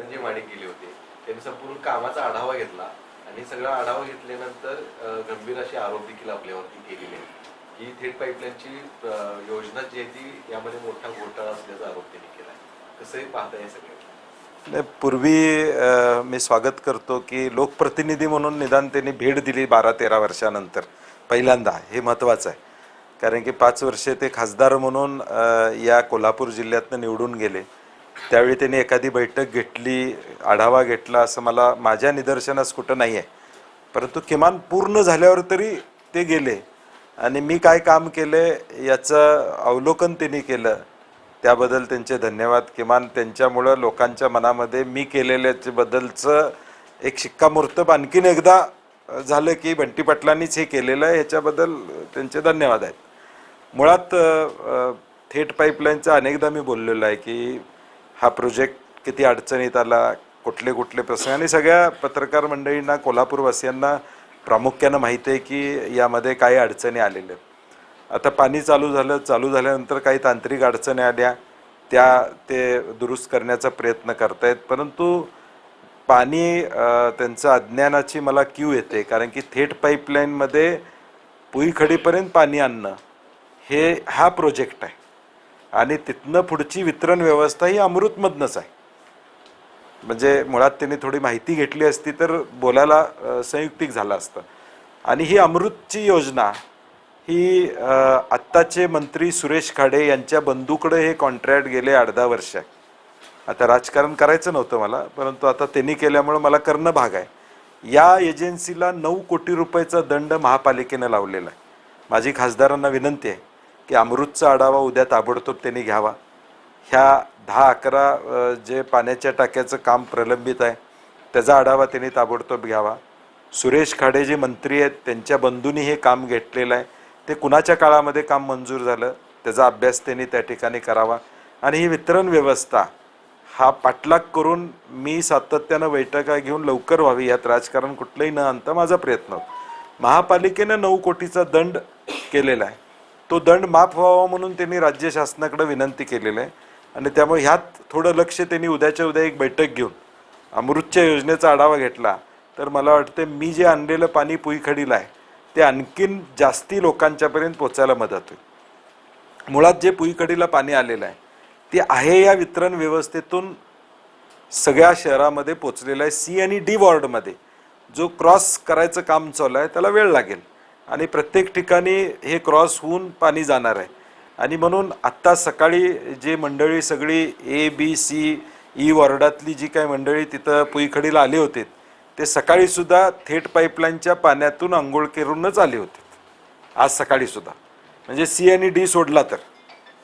धनंजय माडिक गेले होते त्यांनी संपूर्ण कामाचा आढावा घेतला आणि सगळा आढावा घेतल्यानंतर गंभीर असे आरोप देखील आपल्यावरती केलेले आहेत की थेट पाईपलाईनची योजना जी आहे ती यामध्ये मोठा घोटाळा असल्याचा आरोप त्यांनी केला आहे कसंही पाहता या सगळ्या पूर्वी मी स्वागत करतो की लोकप्रतिनिधी म्हणून निदान त्यांनी भेट दिली बारा तेरा वर्षानंतर. पहिल्यांदा हे महत्त्वाचं आहे. कारण की पाच वर्षे ते खासदार म्हणून या कोल्हापूर जिल्ह्यातनं निवडून गेले. त्यावेळी त्यांनी एखादी बैठक घेतली आढावा घेतला असं मला माझ्या निदर्शनास कुठं नाही आहे परंतु किमान पूर्ण झाल्यावर तरी ते गेले. आणि मी काय काम केले याचं अवलोकन त्यांनी केलं. त्याबद्दल त्यांचे धन्यवाद. किमान त्यांच्यामुळं लोकांच्या मनामध्ये मी केलेल्याच्याबद्दलचं एक शिक्कामोर्तब आणखीन एकदा झालं की बंटी पाटलांनीच हे केलेलं आहे. ह्याच्याबद्दल त्यांचे धन्यवाद आहेत. मुळात थेट पाईपलाईनचा अनेकदा मी बोललेलो आहे की हा प्रोजेक्ट किती अडचणीत आला कुठले कुठले प्रसंग? आणि सगळ्या पत्रकार मंडळींना कोल्हापूरवासियांना प्रामुख्यानं माहिती आहे की यामध्ये काही अडचणी आलेल्या आहेत. आता पाणी चालू झालं चालू झाल्यानंतर काही तांत्रिक अडचणी आल्या त्या ते दुरुस्त करण्याचा प्रयत्न करतायत. परंतु पाणी त्यांचं अज्ञानाची मला क्यू येते कारण की थेट पाईपलाईनमध्ये पुईखडीपर्यंत पाणी आणणं हे हा प्रोजेक्ट आहे. आणि तिथनं पुढची वितरण व्यवस्था ही अमृतमधनंच आहे. म्हणजे मुळात त्यांनी थोडी माहिती घेतली असती तर बोलायला संयुक्तिक झालं असतं. आणि ही अमृतची योजना ही आत्ताचे मंत्री सुरेश खाडे यांच्या बंधूकडे हे कॉन्ट्रॅक्ट गेले अर्धा वर्ष आहे. आता राजकारण करायचं नव्हतं मला परंतु आता त्यांनी केल्यामुळं मला करणं भाग आहे. या एजन्सीला नऊ कोटी रुपयाचा दंड महापालिकेनं लावलेला आहे. माझी खासदारांना विनंती आहे. की अमृतचा आढावा उद्या ताबडतोब त्यांनी घ्यावा. ह्या दहा अकरा जे पाण्याच्या टाक्याचं काम प्रलंबित आहे त्याचा आढावा त्यांनी ताबडतोब घ्यावा. सुरेश खाडे जे मंत्री आहेत त्यांच्या बंधूंनी हे काम घेतलेलं आहे. ते कुणाच्या काळामध्ये काम मंजूर झालं त्याचा अभ्यास त्यांनी त्या ठिकाणी करावा. आणि ही वितरण व्यवस्था हा पाठलाग करून मी सातत्यानं बैठका घेऊन लवकर व्हावी यात राजकारण कुठलंही न आणता माझा प्रयत्न महापालिकेनं नऊ कोटीचा दंड केलेला आहे. तो दंड माफ व्हावा म्हणून त्यांनी राज्य शासनाकडे विनंती केलेली आहे. आणि त्यामुळे ह्यात थोडं लक्ष त्यांनी उद्याच्या उद्या एक बैठक घेऊन अमृतच्या योजनेचा आढावा घेतला. तर मला वाटते मी जे आणलेलं पाणी पुईखडीला आहे ते आणखीन जास्ती लोकांच्यापर्यंत पोचायला मदत होईल. मुळात जे पुईकडीला पाणी आलेलं आहे ते आहे या वितरण व्यवस्थेतून सगळ्या शहरामध्ये पोचलेलं आहे. सी आणि डी वॉर्डमध्ये जो क्रॉस करायचं काम चालू आहे त्याला वेळ लागेल. आणि प्रत्येक ठिकाणी हे क्रॉस होऊन पाणी जाणार आहे. आणि म्हणून आत्ता सकाळी जे मंडळी सगळी ए बी सी ई वॉर्डातली जी काही मंडळी तिथं पुईखडीला आले होते ते सकाळीसुद्धा थेट पाईपलाईनच्या पाण्यातून आंघोळ करूनच आले होते. आज सकाळीसुद्धा म्हणजे सी आणि डी सोडला तर.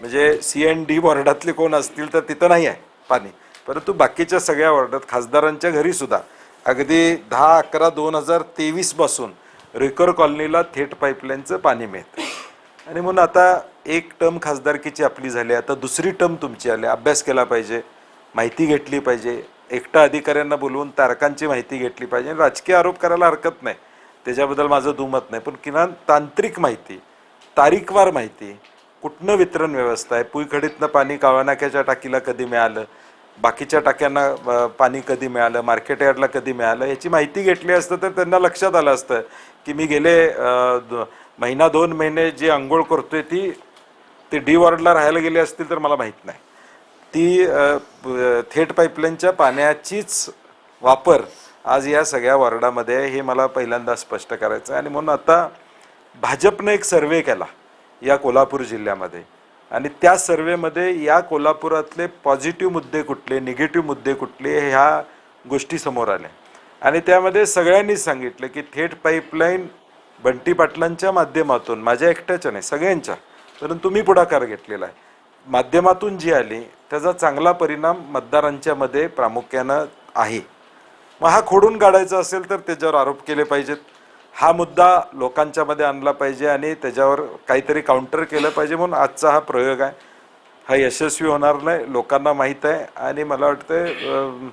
म्हणजे सी एन डी वॉर्डातले कोण असतील तर तिथं नाही आहे पाणी. परंतु बाकीच्या सगळ्या वॉर्डात खासदारांच्या घरीसुद्धा अगदी दहा अकरा दोन हजार तेवीसपासून रिकर कॉलनीला थेट पाईपलाईनचं पाणी मिळतं. आणि म्हणून आता एक टर्म खासदारकीची आपली झाली आता दुसरी टर्म तुमची आली. अभ्यास केला पाहिजे माहिती घेतली पाहिजे. एकटा अधिकाऱ्यांना बोलवून तारकांची माहिती घेतली पाहिजे. आणि राजकीय आरोप करायला हरकत नाही. त्याच्याबद्दल माझं दुमत नाही. पण किमान तांत्रिक माहिती तारीखवार माहिती कुठनं वितरण व्यवस्था आहे पुईखडीतनं पाणी काळवानाक्याच्या टाकीला कधी मिळालं बाकीच्या टाक्यांना पाणी कधी मिळालं मार्केट यार्डला कधी मिळालं याची माहिती घेतली असतं तर त्यांना लक्षात आलं असतं की मी गेले द- महिना दोन महिने जी आंघोळ करतोय ती ते डी वॉर्डला राहायला गेले असतील तर मला माहीत नाही. ती थेट पाईपलाईनच्या पाण्याचीच वापर आज या सगळ्या वॉर्डामध्ये आहे हे मला पहिल्यांदा स्पष्ट करायचं आहे. आणि म्हणून आता भाजपनं एक सर्वे केला या कोल्हापूर जिल्ह्यामध्ये. आणि त्या सर्वेमध्ये या कोल्हापुरातले पॉझिटिव्ह मुद्दे कुठले निगेटिव्ह मुद्दे कुठले ह्या गोष्टी समोर आल्या. आणि त्यामध्ये सगळ्यांनीच सांगितलं की थेट पाईपलाईन बंटी पाटलांच्या माध्यमातून माझ्या एकट्याच्या नाही सगळ्यांच्या परंतु मी पुढाकार घेतलेला आहे. माध्यमातून जी आली त्याचा चांगला परिणाम मतदारांच्या मध्ये प्रामुख्यानं आहे. मग हा खोडून काढायचा असेल तर त्याच्यावर आरोप केले पाहिजेत. हा मुद्दा लोकांच्या मध्ये आणला पाहिजे आणि त्याच्यावर काहीतरी काउंटर केलं पाहिजे म्हणून आजचा हा प्रयोग आहे. हा यशस्वी होणार नाही लोकांना माहीत आहे आणि मला वाटतं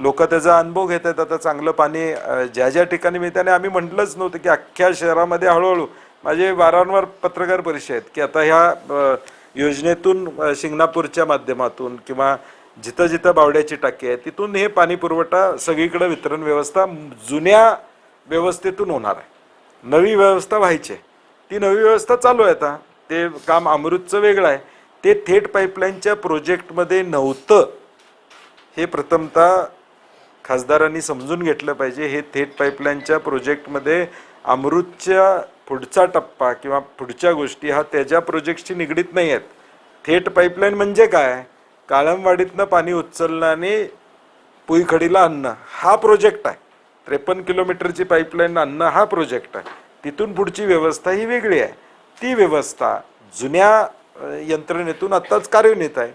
लोक त्याचा अनुभव घेत आहेत. आता चांगलं पाणी ज्या ज्या ठिकाणी मिळते आणि आम्ही म्हटलंच नव्हतं की अख्ख्या शहरामध्ये हळूहळू माझे वारंवार पत्रकार परिषद आहेत की आता ह्या योजनेतून शिंगणापूरच्या माध्यमातून किंवा जिथं जिथं बावड्याची टाकी आहे तिथून हे पाणी पुरवठा सगळीकडे वितरण व्यवस्था जुन्या व्यवस्थेतून होणार आहे. नवी व्यवस्था व्हायची आहे. ती नवी व्यवस्था चालू आहे आता. ते काम अमृतचं वेगळं आहे. ते थेट पाईपलाईनच्या प्रोजेक्टमध्ये नव्हतं. हे प्रथमतः खासदारांनी समजून घेतलं पाहिजे हे थेट पाईपलाईनच्या प्रोजेक्टमध्ये अमृतच्या पुढचा टप्पा किंवा पुढच्या गोष्टी हा त्याच्या प्रोजेक्टशी निगडीत नाही आहेत. थेट पाईपलाईन म्हणजे काय? काळमवाडीतनं पाणी उचलणं आणि पुईखडीला आणणं हा प्रोजेक्ट आहे. त्रेपन्न किलोमीटरची पाईपलाईन आणणं हा प्रोजेक्ट आहे. तिथून पुढची व्यवस्था ही वेगळी आहे. ती व्यवस्था जुन्या यंत्रणेतून आत्ताच कार्यान्वित आहे.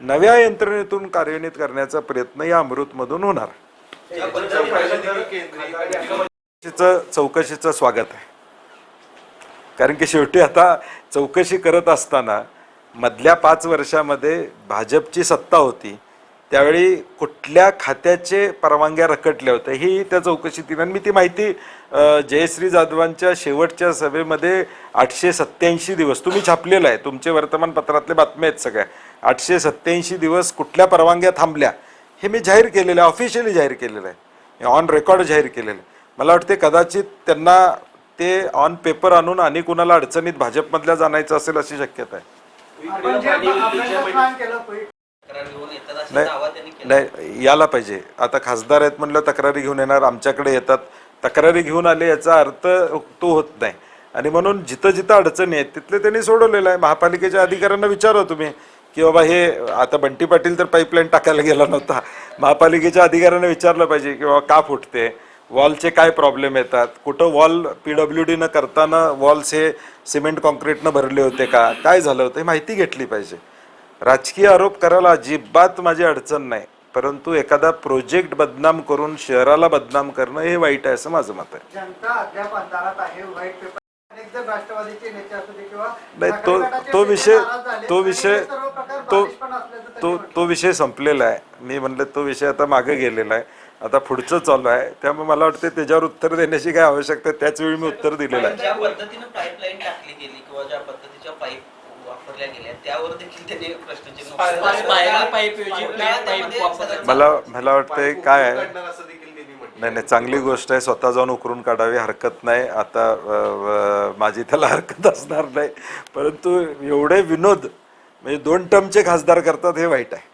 नव्या यंत्रणेतून कार्यान्वित करण्याचा प्रयत्न या अमृतमधून होणार. चौकशीचं स्वागत आहे. कारण की शेवटी आता चौकशी करत असताना मधल्या पाच वर्षामध्ये भाजपची सत्ता होती. त्यावेळी कुठल्या खात्याचे परवानग्या रखडल्या होत्या ही त्या चौकशीत आणि मी ती माहिती जयश्री जाधवांच्या शेवटच्या सभेमध्ये आठशे सत्याऐंशी दिवस तुम्ही छापलेलं आहे तुमचे वर्तमानपत्रातले बातम्या आहेत सगळ्या. आठशे सत्याऐंशी दिवस कुठल्या परवानग्या थांबल्या? हे मी जाहीर केलेलं आहे ऑफिशियली जाहीर केलेलं आहे. ऑन रेकॉर्ड जाहीर केलेलं आहे. मला वाटते कदाचित त्यांना ते ऑन पेपर आणून आणि कुणाला अडचणीत भाजपमधल्या जाण्याचं असेल अशी शक्यता आहे. नाही नाही याला पाहिजे. आता खासदार आहेत म्हणलं तक्रारी घेऊन येणार आमच्याकडे येतात. तक्रारी घेऊन आले याचा अर्थ तो होत नाही. आणि म्हणून जिथं जिथं अडचणी आहेत तिथले त्यांनी सोडवलेलं आहे. महापालिकेच्या अधिकाऱ्यांना विचारा तुम्ही. की बाबा हे आता बंटी पाटील तर पाईपलाईन टाकायला गेला नव्हता. महापालिकेच्या अधिकाऱ्याने विचारलं पाहिजे की बाबा का फुटते? वॉलचे काय प्रॉब्लेम येतात? कुठं वॉल पी डब्ल्यू डीनं करताना वॉल्स हे सिमेंट कॉन्क्रीटनं भरले होते का? काय झालं होतं? हे माहिती घेतली पाहिजे. राजकीय आरोप करायला अजिबात माझी अडचण नाही. परंतु एखादा प्रोजेक्ट बदनाम करून शहराला बदनाम करणं हे वाईट आहे असं माझं मत आहे. राष्ट्रवादीचे नेते असू दे किंवा नाही तो तो विषय. तो विषय तो तो. तो विषय संपलेला आहे मी म्हणलं तो विषय आता मागे गेलेला आहे आता पुढचं चालू आहे त्यामुळे मला वाटतं त्याच्यावर उत्तर देण्याची काय आवश्यकता आहे त्याच वेळी मी उत्तर दिलेलं आहे ज्या पद्धतीनं पाईपलाईन टाकली गेली किंवा ज्या पद्धतीच्या पाईप वापरल्या गेल्या त्यावर देखील त्यांनी प्रश्नचिन्ह. मला मला वाटतंय काय आहे नाही नाही चांगली गोष्ट आहे. स्वतः जाऊन उकरून काढावी हरकत नाही. आता माझी त्याला हरकत असणार नाही. परंतु एवढे विनोद म्हणजे दोन टर्मचे खासदार करतात हे वाईट आहे.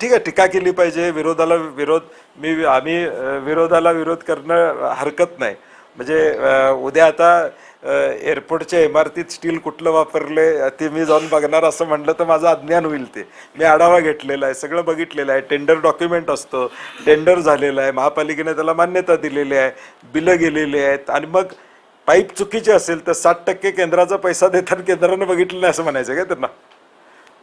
ठीक आहे टीका केली पाहिजे. विरोधाला विरोध मी आम्ही विरोधाला विरोध करणं हरकत नाही. म्हणजे उद्या आता एअरपोर्टच्या इमारतीत स्टील कुठलं वापरले ते मी जाऊन बघणार असं म्हणलं तर माझं अज्ञान होईल ते. मी आढावा घेतलेला आहे सगळं बघितलेलं आहे टेंडर डॉक्युमेंट असतं टेंडर झालेलं आहे महापालिकेने त्याला मान्यता दिलेली आहे बिलं गेलेली आहेत आणि मग पाईप चुकीचे असेल तर साठ टक्के केंद्राचा पैसा देताना केंद्रानं बघितलं नाही असं म्हणायचं काय त्यांना?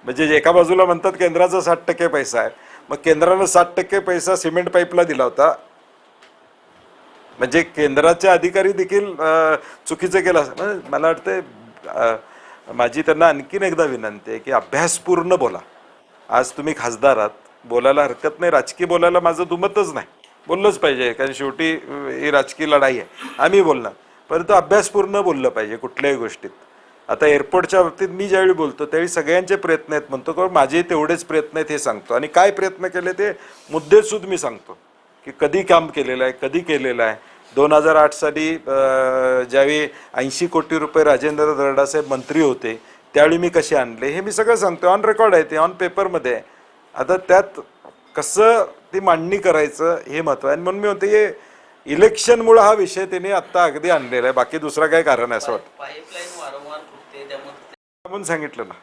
म्हणजे एका बाजूला म्हणतात केंद्राचा साठ टक्के पैसा आहे मग केंद्रानं साठ टक्के पैसा सिमेंट पाईपला दिला होता म्हणजे केंद्राचे अधिकारी देखील चुकीचं केलं म्हणजे मला वाटतं माझी त्यांना आणखीन एकदा विनंती आहे की अभ्यासपूर्ण बोला. आज तुम्ही खासदार आहात. बोलायला हरकत नाही. राजकीय बोलायला माझं दुमतच नाही. बोललंच पाहिजे. कारण शेवटी ही राजकीय लढाई आहे. आम्ही बोलणार. परंतु अभ्यासपूर्ण बोललं पाहिजे कुठल्याही गोष्टीत. आता एअरपोर्टच्या बाबतीत मी ज्यावेळी बोलतो त्यावेळी सगळ्यांचे प्रयत्न आहेत म्हणतो किंवा माझे तेवढेच प्रयत्न आहेत हे सांगतो. आणि काय प्रयत्न केले ते मुद्देसूद मी सांगतो. की कधी काम केलेलं आहे कधी केलेलं आहे. दोन हजार आठ साली ज्यावेळी ऐंशी कोटी रुपये राजेंद्र दर्डासाहेब मंत्री होते त्यावेळी मी कसे आणले हे मी सगळं सांगतो ऑन रेकॉर्ड आहे ते ऑन पेपरमध्ये आहे. आता त्यात कसं ती मांडणी करायचं हे महत्त्व आहे. आणि म्हणून मी म्हणते हे इलेक्शनमुळं हा विषय त्यांनी आत्ता अगदी आणलेला आहे. बाकी दुसरं काय कारण आहे असं वाटतं. आपण सांगितलं ना.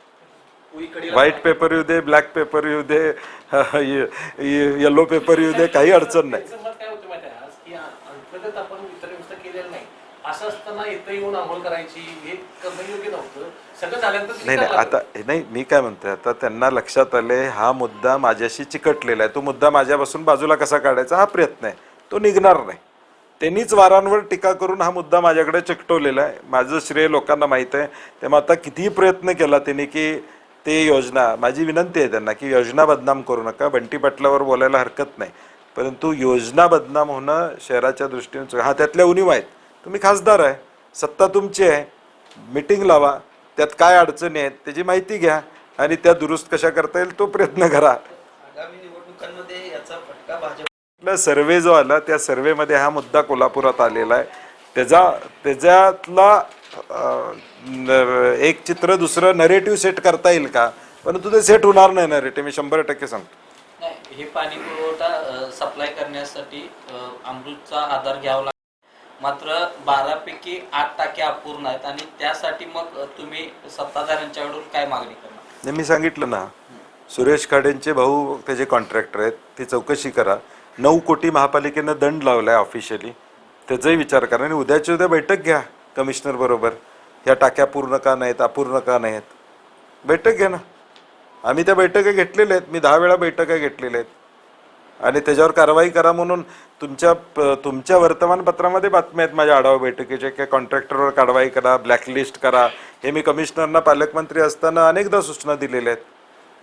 व्हाईट पेपर येऊ दे ब्लॅक पेपर येऊ दे येलो पेपर येऊ दे काही अडचण नाही. नाही. नाही आता नाही मी काय म्हणतोय आता त्यांना लक्षात आले हा मुद्दा माझ्याशी चिकटलेला आहे. तो मुद्दा माझ्यापासून बाजूला कसा काढायचा हा प्रयत्न आहे. तो निघणार नाही. त्यांनीच वारांवर टीका करून हा मुद्दा माझ्याकडे चिकटवलेला आहे. माझं श्रेय लोकांना माहीत आहे. तेव्हा आता कितीही प्रयत्न केला त्यांनी की ते योजना माझी विनंती आहे त्यांना की योजना बदनाम करू नका बंटी पाटलावर बोलायला हरकत नाही. परंतु योजना बदनाम होणं शहराच्या दृष्टीने हा त्यातल्या उणीव आहेत. तुम्ही खासदार आहे सत्ता तुमची आहे मिटिंग लावा त्यात काय अडचणी आहेत त्याची माहिती घ्या आणि त्या दुरुस्त कशा करता येईल तो प्रयत्न करा. आपला सर्वे जो आला त्या सर्वेमध्ये हा मुद्दा कोल्हापुरात आलेला आहे. त्याचा त्याच्यातला एक चित्र दुसरं नरेटिव्ह सेट करता येईल का? परंतु ते सेट होणार नाही नरेटिव्ह मी शंभर टक्के सांगतो. नाही हे पाणी पुरवठा सप्लाय करण्यासाठी अमृतचा आधार घ्यावा लागतो मात्र बारापैकी आठ टाके अपूर्ण आहेत आणि त्यासाठी मग तुम्ही सत्ताधाऱ्यांच्याकडून काय मागणी करणार? मी सांगितलं ना सुरेश खाडेंचे भाऊ त्याचे कॉन्ट्रॅक्टर आहेत ती चौकशी करा. नऊ कोटी महापालिकेनं दंड लावलाय ऑफिशियली त्याचाही विचार करा आणि उद्याच्या उद्या बैठक घ्या. कमिशनर बरोबर. ह्या टाक्या पूर्ण का नाहीत अपूर्ण का नाहीत? बैठक घ्या ना. आम्ही त्या बैठका घेतलेल्या आहेत. मी दहा वेळा बैठका घेतलेल्या आहेत. आणि त्याच्यावर कारवाई करा म्हणून तुमच्या प- तुमच्या वर्तमानपत्रामध्ये बातम्या आहेत माझ्या आढावा बैठकीच्या की कॉन्ट्रॅक्टरवर कारवाई करा ब्लॅकलिस्ट करा. हे मी कमिशनरना पालकमंत्री असताना अनेकदा सूचना दिलेल्या आहेत.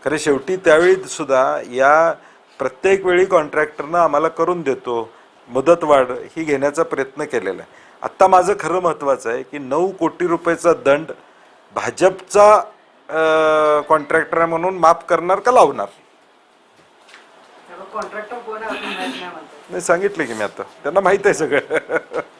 खरे शेवटी त्यावेळी सुद्धा या प्रत्येक वेळी कॉन्ट्रॅक्टरनं आम्हाला करून देतो. मुदतवाढ ही घेण्याचा प्रयत्न केलेला आहे. आत्ता माझं खरं महत्त्वाचं आहे की नऊ कोटी रुपयाचा दंड भाजपचा कॉन्ट्रॅक्टर आहे म्हणून माफ करणार का लावणार? नाही सांगितलं की मी आता. त्यांना माहीत आहे सगळं.